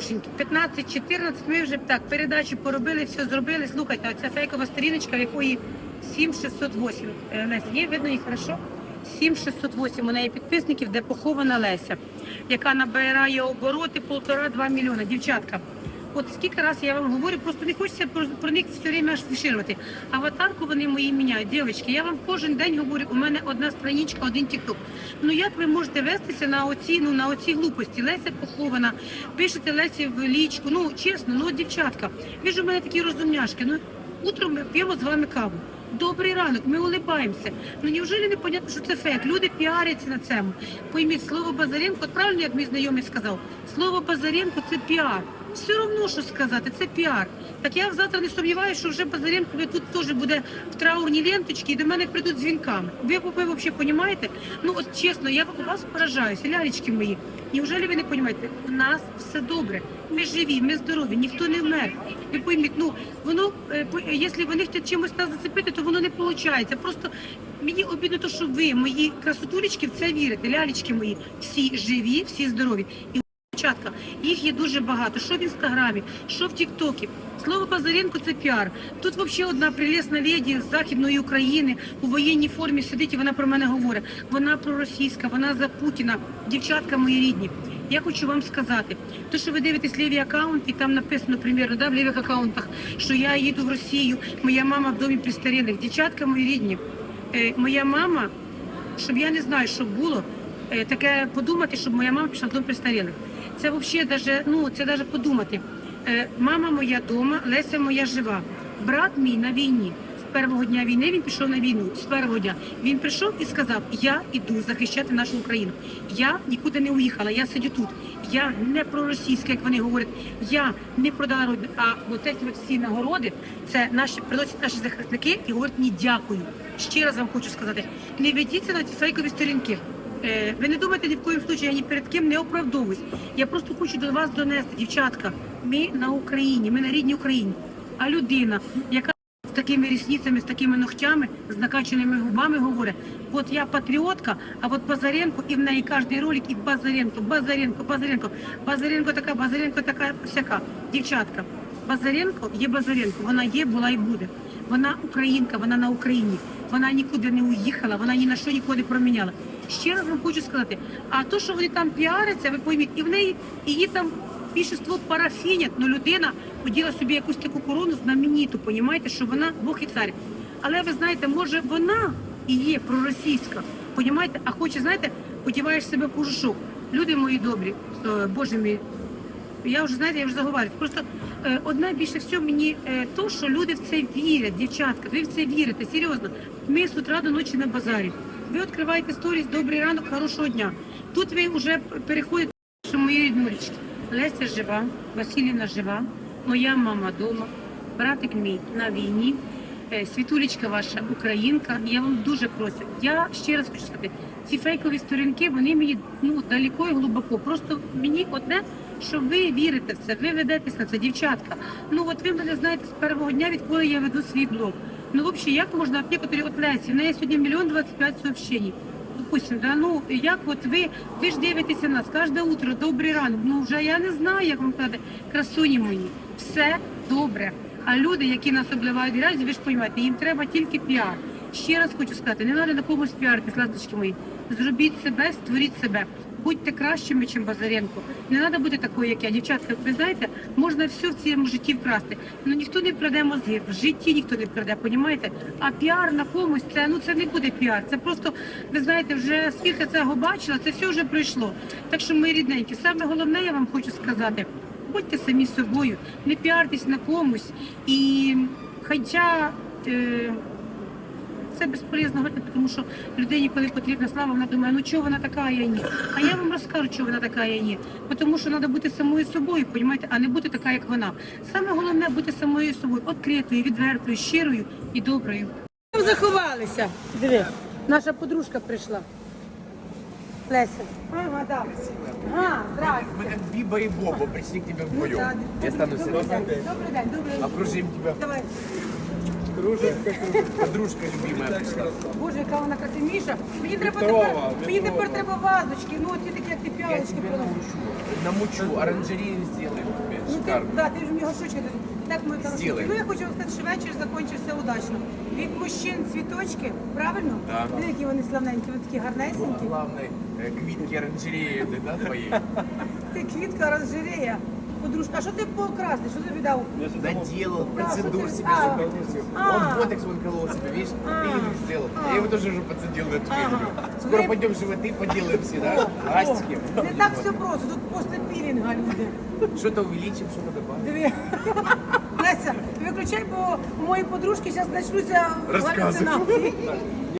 хорошенькі. 15-14 ми вже так передачі поробили, все зробили. Слухайте, оця фейкова сторіночка, в якої 7608. Е, Леся, є видно їх хорошо? 7608. У неї підписників, де похована Леся, яка набирає обороти 1,5-2 мільйона. Дівчатка. От скільки раз я вам говорю, просто не хочеться про, про них все время аж фіширувати. Аватарку вони мої міняють. Дівчатки, я вам кожен день говорю, у мене одна страничка, один тікток. Ну як ви можете вестися на оці, ну, на оці глупості? Леся похована, пишете Лесі в лічку. Ну чесно, ну дівчатка, ви ж у мене такі розумняшки. Ну утром ми п'ємо з вами каву. Добрий ранок, ми улибаємося. Ну неужели не понятно, що це фейк? Люди піаряться на цьому. Пойміть, слово Базаренко, правильно, як мій знайомий сказав, слово Базаренко це піар. Все одно, що сказати, це піар. Так я завтра не сумніваюся, що вже Базаренко тут теж буде в траурній ленточці і до мене прийдуть дзвінками. Ви, взагалі розумієте? Ну от чесно, я вас поражаюся, лялечки мої. Неужели ви не розумієте? У нас все добре. Ми живі, ми здорові, ніхто не вмер. Ви пойміть, ну воно, якщо вони хочуть чимось нас зацепити, то воно не виходить. Просто мені обідно, то, що ви, мої красотулечки, в це вірите, лялечки мої, всі живі, всі здорові. Їх є дуже багато. Що в інстаграмі, що в Тіктокі. Слово Базаренко це піар. Тут взагалі одна прелесна леді з західної України у воєнній формі сидить і вона про мене говорить. Вона проросійська, вона за Путіна. Дівчатка мої рідні. Я хочу вам сказати, то, що ви дивитесь ліві аккаунт, і там написано, примірно, да, в лівих аккаунтах, що я їду в Росію, моя мама в домі престарілих. Дівчатка мої рідні, е, моя мама, щоб я не знаю, що було, е, таке подумати, щоб моя мама пішла в дом престарілих. Це взагалі даже, ну, це даже подумати. Е, Мама моя дома, Леся моя жива. Брат мій на війні. З першого дня війни він пішов на війну. З першого дня він прийшов і сказав: Я іду захищати нашу Україну. Я нікуди не уїхала, я сидю тут. Я не проросійська, як вони говорять. Я не продала родину. А от ці всі нагороди це наші приносять наші захисники і говорять мені дякую. Ще раз вам хочу сказати: не ведіться на ці фейкові сторінки. Е, Ви не думайте ні в коїм случаї, я ні перед ким не оправдовуюсь. Я просто хочу до вас донести, дівчатка. Ми на Україні, ми на рідній Україні. А людина, яка з такими рісницями, з такими ногтями, з накачаними губами говорить, от я патріотка, а от Базаренко, і в неї кожний ролик, і Базаренко, Базаренко, Базаренко, Базаренко така, Базаренко така, всяка. Дівчатка, Базаренко є Базаренко, вона є, була і буде. Вона українка, вона на Україні. Вона нікуди не уїхала, вона ні на що ніколи не проміняла. Ще раз вам хочу сказати, а то, що вони там піаряться, ви пойміть, і в неї її там більшість парафінять, ну людина поділа собі якусь таку корону знамениту, понімаєте, що вона Бог і цар. Але ви знаєте, може вона і є проросійська, понімаєте, а хоче, знаєте, одіваєш себе кожушок. Люди мої добрі, е, Боже мій, я вже знаєте, я вже заговорюсь. Просто е, одне більше всього мені е, то, що люди в це вірять, дівчатка. Ви в це вірите, серйозно. Ми з утра до ночі на базарі. Ви відкриваєте сторіс, добрий ранок, хорошого дня. Тут ви вже переходите, що мої ріднулечки. Леся жива, Василівна жива, моя мама вдома, братик мій на війні. Е, Світулечка ваша українка. Я вам дуже прошу. Я ще раз хочу сказати, ці фейкові сторінки вони мені ну далеко і глибоко. Просто мені одне, що ви вірите в це, ви ведетесь на це, дівчатка. Ну от ви мене знаєте з першого дня, відколи я веду свій блог. Ну взагалі, як можна от некоторі от Лесі, в неї сьогодні мільйон двадцять п'ять сообщень. Допустим, да, ну як от ви, ви ж дивитеся нас кожне утро, добрий ранок. Ну вже я не знаю, як вам казати, красуні мої, все добре. А люди, які нас обливають грязю, ви ж розумієте, їм треба тільки піар. Ще раз хочу сказати, не треба на комусь піаритись, ласточки мої. Зробіть себе, створіть себе. Будьте кращими, ніж Базаренко. Не треба бути такою, як я. Дівчатка, ви знаєте, можна все в цьому житті вкрасти. Ну ніхто не краде мозги, в житті ніхто не краде, понімаєте? А піар на комусь це ну це не буде піар. Це просто, ви знаєте, вже скільки цього бачила, це все вже пройшло. Так що, мої рідненькі, саме головне, я вам хочу сказати. Будьте самі собою, не піартесь на комусь. І хоча е, це безполезно говорити, тому що людині, коли потрібна слава, вона думає, ну чого вона така, а я ні. А я вам розкажу, чого вона така, а я ні. Тому що треба бути самою собою, понімаєте, а не бути така, як вона. Саме головне бути самою собою, відкритою, відвертою, щирою і доброю. Там заховалися. Диви, наша подружка прийшла. Леся. Ага, да. Ага, здрасте. Мы как Биба и Боба пришли к тебе Ну, вдвоем. да. Я стану день, добрий день, добрий день. Окружим тебя. Давай. Кружечка. Подружка любимая. Боже, яка вона красивіша. Мені треба Петрова, тепер, мені Петрова. тепер треба вазочки. Ну, от ті такі, як ти п'ялочки приносиш. Намучу, оранжерею сделаем тебе. Ну ти, Шикарно. да, ти ж мені горшочки. Так, мої хороші. Сделаем. Ну я хочу вам сказати, що вечір закінчився удачно. Від мужчин цвіточки, правильно? Да. Диви, які вони славненькі, вони такі гарнесенькі. Главное, э, квитки оранжереи, ты, да, твои? Ти квітка оранжерея. Подружка, а що ти покрасти? Що тобі дав? Доделал Да, процедур что ты- себе а. зубов. А. Он ботекс вон колол себе, видишь? А. Пилинг сделал. А. Я его тоже уже подсадил на эту Ага. пилингу. Скоро Вы- пойдем животы поделаем все, О, да? Ластики. о, Не так все просто, тут після пілінга люди. Что-то увеличим, что-то добавим. Диви. Леся, виключай, бо у моєї подружки зараз почнуться Розкази. галюцинації.